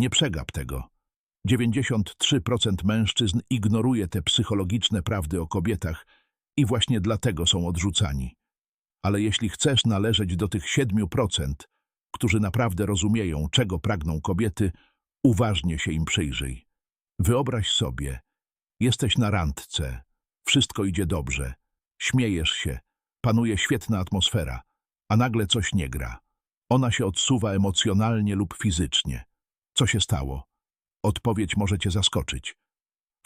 Nie przegap tego. 93% mężczyzn ignoruje te psychologiczne prawdy o kobietach i właśnie dlatego są odrzucani. Ale jeśli chcesz należeć do tych 7%, którzy naprawdę rozumieją, czego pragną kobiety, uważnie się im przyjrzyj. Wyobraź sobie, jesteś na randce, wszystko idzie dobrze, śmiejesz się, panuje świetna atmosfera, a nagle coś nie gra. Ona się odsuwa emocjonalnie lub fizycznie. Co się stało? Odpowiedź może cię zaskoczyć.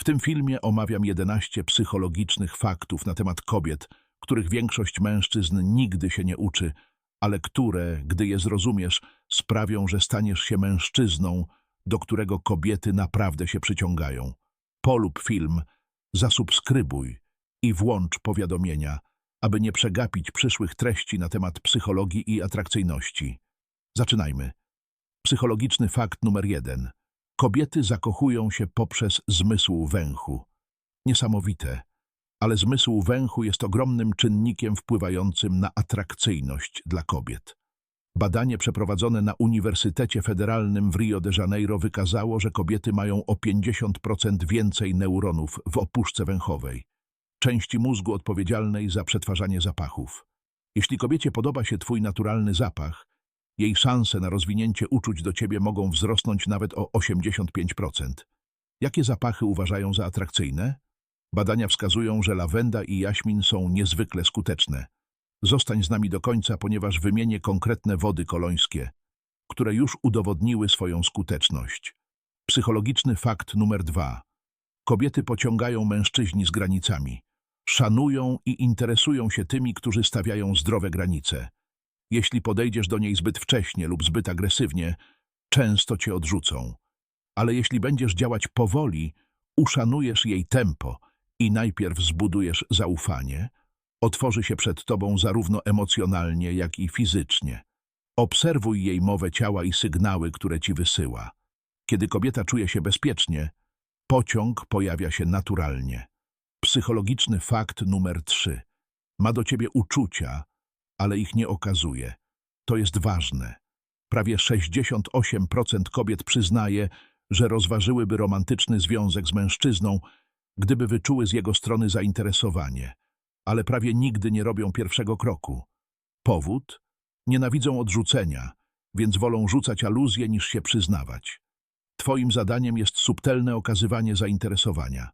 W tym filmie omawiam 11 psychologicznych faktów na temat kobiet, których większość mężczyzn nigdy się nie uczy, ale które, gdy je zrozumiesz, sprawią, że staniesz się mężczyzną, do którego kobiety naprawdę się przyciągają. Polub film, zasubskrybuj i włącz powiadomienia, aby nie przegapić przyszłych treści na temat psychologii i atrakcyjności. Zaczynajmy. Psychologiczny fakt numer jeden. Kobiety zakochują się poprzez zmysł węchu. Niesamowite, ale zmysł węchu jest ogromnym czynnikiem wpływającym na atrakcyjność dla kobiet. Badanie przeprowadzone na Uniwersytecie Federalnym w Rio de Janeiro wykazało, że kobiety mają o 50% więcej neuronów w opuszce węchowej, części mózgu odpowiedzialnej za przetwarzanie zapachów. Jeśli kobiecie podoba się twój naturalny zapach, jej szanse na rozwinięcie uczuć do ciebie mogą wzrosnąć nawet o 85%. Jakie zapachy uważają za atrakcyjne? Badania wskazują, że lawenda i jaśmin są niezwykle skuteczne. Zostań z nami do końca, ponieważ wymienię konkretne wody kolońskie, które już udowodniły swoją skuteczność. Psychologiczny fakt numer dwa. Kobiety pociągają mężczyźni z granicami. Szanują i interesują się tymi, którzy stawiają zdrowe granice. Jeśli podejdziesz do niej zbyt wcześnie lub zbyt agresywnie, często cię odrzucą. Ale jeśli będziesz działać powoli, uszanujesz jej tempo i najpierw zbudujesz zaufanie, otworzy się przed tobą zarówno emocjonalnie, jak i fizycznie. Obserwuj jej mowę ciała i sygnały, które ci wysyła. Kiedy kobieta czuje się bezpiecznie, pociąg pojawia się naturalnie. Psychologiczny fakt numer trzy. Ma do ciebie uczucia, ale ich nie okazuje. To jest ważne. Prawie 68% kobiet przyznaje, że rozważyłyby romantyczny związek z mężczyzną, gdyby wyczuły z jego strony zainteresowanie, ale prawie nigdy nie robią pierwszego kroku. Powód? Nienawidzą odrzucenia, więc wolą rzucać aluzje niż się przyznawać. Twoim zadaniem jest subtelne okazywanie zainteresowania.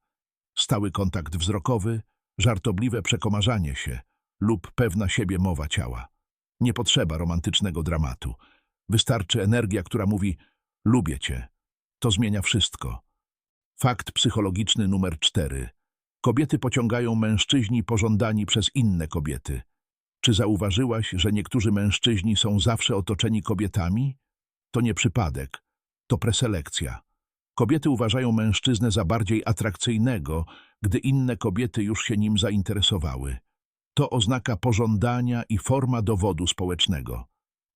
Stały kontakt wzrokowy, żartobliwe przekomarzanie się lub pewna siebie mowa ciała. Nie potrzeba romantycznego dramatu. Wystarczy energia, która mówi lubię cię. To zmienia wszystko. Fakt psychologiczny numer cztery. Kobiety pociągają mężczyźni pożądani przez inne kobiety. Czy zauważyłaś, że niektórzy mężczyźni są zawsze otoczeni kobietami? To nie przypadek, to preselekcja. Kobiety uważają mężczyznę za bardziej atrakcyjnego, gdy inne kobiety już się nim zainteresowały. To oznaka pożądania i forma dowodu społecznego.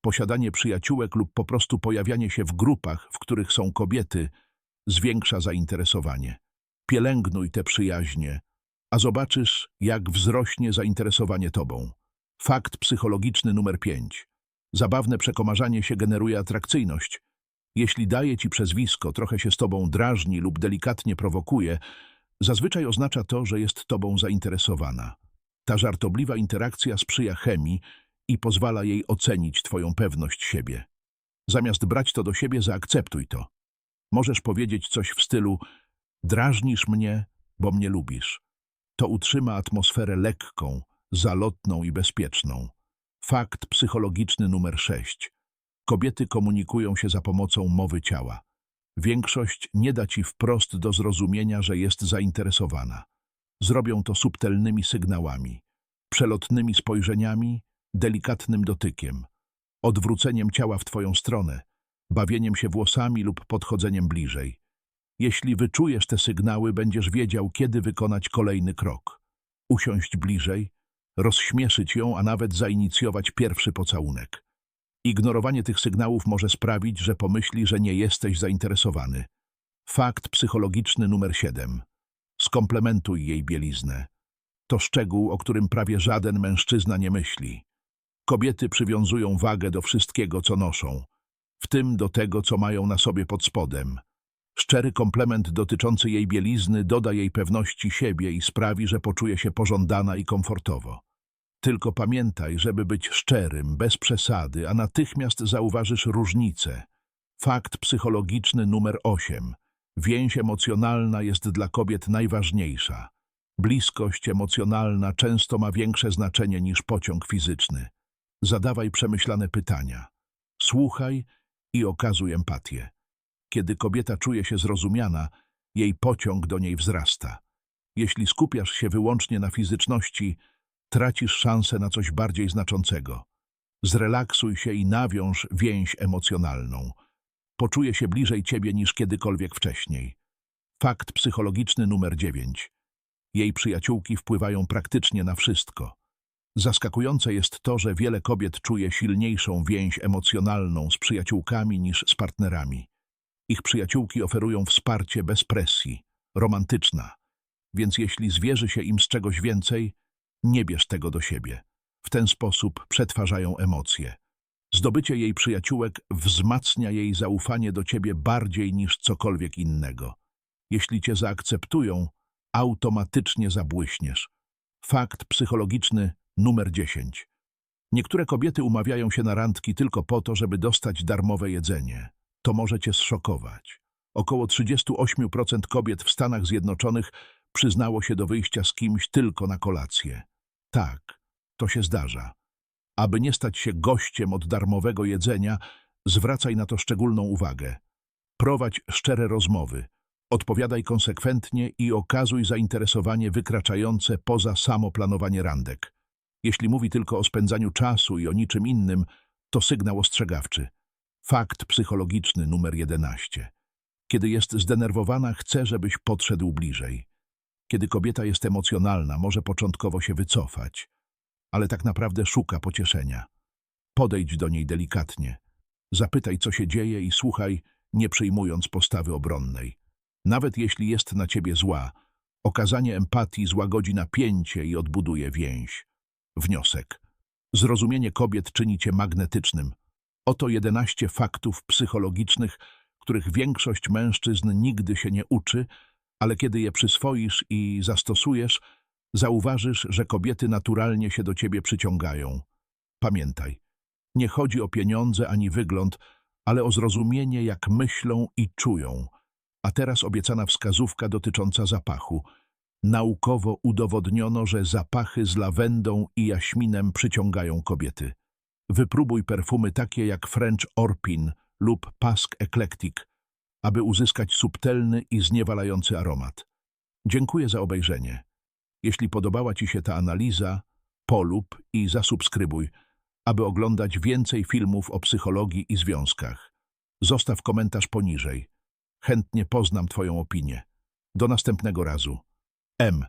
Posiadanie przyjaciółek lub po prostu pojawianie się w grupach, w których są kobiety, zwiększa zainteresowanie. Pielęgnuj te przyjaźnie, a zobaczysz, jak wzrośnie zainteresowanie tobą. Fakt psychologiczny numer 5. Zabawne przekomarzanie się generuje atrakcyjność. Jeśli daje ci przezwisko, trochę się z tobą drażni lub delikatnie prowokuje, zazwyczaj oznacza to, że jest tobą zainteresowana. Ta żartobliwa interakcja sprzyja chemii i pozwala jej ocenić twoją pewność siebie. Zamiast brać to do siebie, zaakceptuj to. Możesz powiedzieć coś w stylu drażnisz mnie, bo mnie lubisz. To utrzyma atmosferę lekką, zalotną i bezpieczną. Fakt psychologiczny numer 6. Kobiety komunikują się za pomocą mowy ciała. Większość nie da ci wprost do zrozumienia, że jest zainteresowana. Zrobią to subtelnymi sygnałami, przelotnymi spojrzeniami, delikatnym dotykiem, odwróceniem ciała w twoją stronę, bawieniem się włosami lub podchodzeniem bliżej. Jeśli wyczujesz te sygnały, będziesz wiedział, kiedy wykonać kolejny krok. Usiąść bliżej, rozśmieszyć ją, a nawet zainicjować pierwszy pocałunek. Ignorowanie tych sygnałów może sprawić, że pomyśli, że nie jesteś zainteresowany. Fakt psychologiczny numer 7. Skomplementuj jej bieliznę. To szczegół, o którym prawie żaden mężczyzna nie myśli. Kobiety przywiązują wagę do wszystkiego, co noszą. w tym do tego, co mają na sobie pod spodem. Szczery komplement dotyczący jej bielizny doda jej pewności siebie i sprawi, że poczuje się pożądana i komfortowo. Tylko pamiętaj, żeby być szczerym, bez przesady, a natychmiast zauważysz różnicę. Fakt psychologiczny numer 8. Więź emocjonalna jest dla kobiet najważniejsza. Bliskość emocjonalna często ma większe znaczenie niż pociąg fizyczny. Zadawaj przemyślane pytania. Słuchaj i okazuj empatię. Kiedy kobieta czuje się zrozumiana, jej pociąg do niej wzrasta. Jeśli skupiasz się wyłącznie na fizyczności, tracisz szansę na coś bardziej znaczącego. Zrelaksuj się i nawiąż więź emocjonalną. Poczuje się bliżej ciebie niż kiedykolwiek wcześniej. Fakt psychologiczny numer 9. Jej przyjaciółki wpływają praktycznie na wszystko. Zaskakujące jest to, że wiele kobiet czuje silniejszą więź emocjonalną z przyjaciółkami niż z partnerami. Ich przyjaciółki oferują wsparcie bez presji, romantyczna, więc jeśli zwierzy się im z czegoś więcej, nie bierz tego do siebie. W ten sposób przetwarzają emocje. Zdobycie jej przyjaciółek wzmacnia jej zaufanie do ciebie bardziej niż cokolwiek innego. Jeśli cię zaakceptują, automatycznie zabłyśniesz. Fakt psychologiczny numer 10. Niektóre kobiety umawiają się na randki tylko po to, żeby dostać darmowe jedzenie. To może cię zszokować. Około 38% kobiet w Stanach Zjednoczonych przyznało się do wyjścia z kimś tylko na kolację. Tak, to się zdarza. Aby nie stać się gościem od darmowego jedzenia, zwracaj na to szczególną uwagę. Prowadź szczere rozmowy. Odpowiadaj konsekwentnie i okazuj zainteresowanie wykraczające poza samo planowanie randek. Jeśli mówi tylko o spędzaniu czasu i o niczym innym, to sygnał ostrzegawczy. Fakt psychologiczny numer 11. Kiedy jest zdenerwowana, chce, żebyś podszedł bliżej. Kiedy kobieta jest emocjonalna, może początkowo się wycofać, ale tak naprawdę szuka pocieszenia. Podejdź do niej delikatnie. Zapytaj, co się dzieje i słuchaj, nie przyjmując postawy obronnej. Nawet jeśli jest na ciebie zła, okazanie empatii złagodzi napięcie i odbuduje więź. Wniosek. Zrozumienie kobiet czyni cię magnetycznym. Oto 11 faktów psychologicznych, których większość mężczyzn nigdy się nie uczy, ale kiedy je przyswoisz i zastosujesz, zauważysz, że kobiety naturalnie się do ciebie przyciągają. Pamiętaj, nie chodzi o pieniądze ani wygląd, ale o zrozumienie, jak myślą i czują. A teraz obiecana wskazówka dotycząca zapachu. Naukowo udowodniono, że zapachy z lawendą i jaśminem przyciągają kobiety. Wypróbuj perfumy takie jak French Orpin lub Pasque Eclectic, aby uzyskać subtelny i zniewalający aromat. Dziękuję za obejrzenie. Jeśli podobała Ci się ta analiza, polub i zasubskrybuj, aby oglądać więcej filmów o psychologii i związkach. Zostaw komentarz poniżej. Chętnie poznam Twoją opinię. Do następnego razu. M.